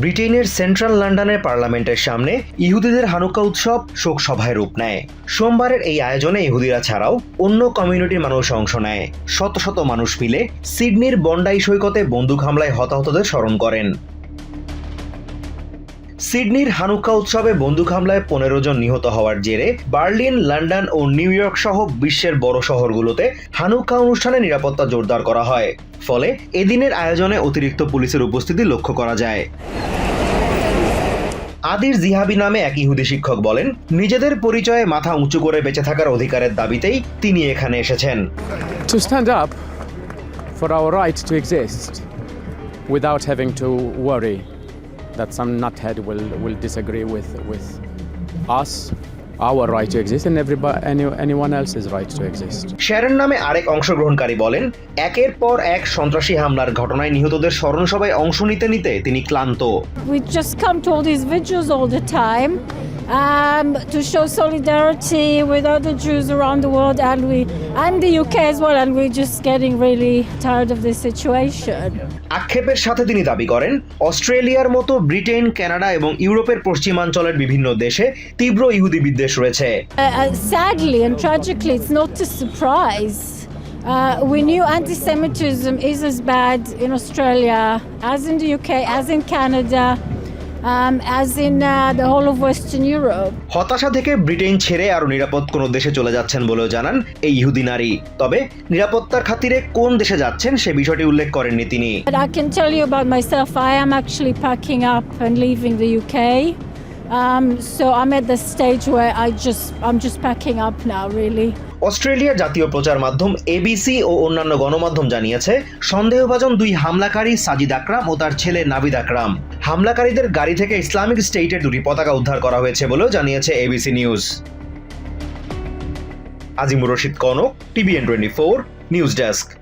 ব্রিটেনের সেন্ট্রাল লন্ডনের পার্লামেন্টের সামনে ইহুদিদের হানুকা উৎসব শোক সভায় রূপ নেয়। সোমবারের এই আয়োজনে ইহুদিরা ছাড়াও অন্য কমিউনিটির মানুষ অংশ নেয়। শত শত মানুষ মিলে সিডনির বন্ডাই সৈকতে বন্দুক হামলায় হতাহতদের স্মরণ করেন। সিডনির হানুকা উৎসবে বন্দুক হামলায় পনেরো জন নিহত হওয়ার জেরে বার্লিন, লন্ডন ও নিউ ইয়র্ক সহ বিশ্বের বড় শহরগুলোতে হানুকা অনুষ্ঠানে নিরাপত্তা জোরদার করা হয়। ফলে এদিনের আয়োজনে অতিরিক্ত পুলিশের উপস্থিতি লক্ষ্য করা যায়। আদির জিহাবি নামে এক ইহুদি শিক্ষক বলেন, নিজেদের পরিচয়ে মাথা উঁচু করে বেঁচে থাকার অধিকারের দাবিতেই তিনি এখানে এসেছেন। To stand up for our right to exist without having to worry that some nuthead will, will disagree with, with us, our right to exist, and everybody, any, anyone else's right to exist. Sharon নামে আরেক অংশগ্রহণকারী বলেন একের পর এক সন্ত্রাসী হামলার ঘটনায় নিহতদের স্মরণ সভায় অংশ নিতে নিতে তিনি ক্লান্ত We just come to all these vigils all the time um, to show solidarity with other Jews around the world and we and the UK as well. And we're just getting really tired of this situation. আক্ষেপের সাথে তিনি দাবি করেন অস্ট্রেলিয়ার মতো Britain Canada এবং ইউরোপের পশ্চিমাঞ্চলের বিভিন্ন দেশে তীব্র ইহুদি বিদ্বেষ রয়েছে Uh, uh, sadly and tragically, it's not a surprise. Uh, we knew anti-Semitism is as bad in Australia as in the UK, as in Canada, হতাশা থেকে ব্রিটেন ছেড়ে আরও নিরাপদ কোনো দেশে চলে যাচ্ছেন বলেও জানান এই ইহুদি নারী তবে নিরাপত্তার খাতিরে কোন দেশে যাচ্ছেন সে বিষয়টি উল্লেখ করেননি তিনি I can tell you about myself. I am actually packing up and leaving the UK. অস্ট্রেলিয়ার জাতীয় প্রচার মাধ্যম এবিসি ও অন্যান্য গণমাধ্যম জানিয়েছে, সন্দেহভাজন দুই হামলাকারী সাজিদ আকরাম ও তার ছেলে নাবিদ আকরাম। হামলাকারীদের গাড়ি থেকে ইসলামিক স্টেটের দুটি পতাকা উদ্ধার করা হয়েছে বলেও জানিয়েছে ABC news. Azimur Rashid Konok TVN twenty four news desk.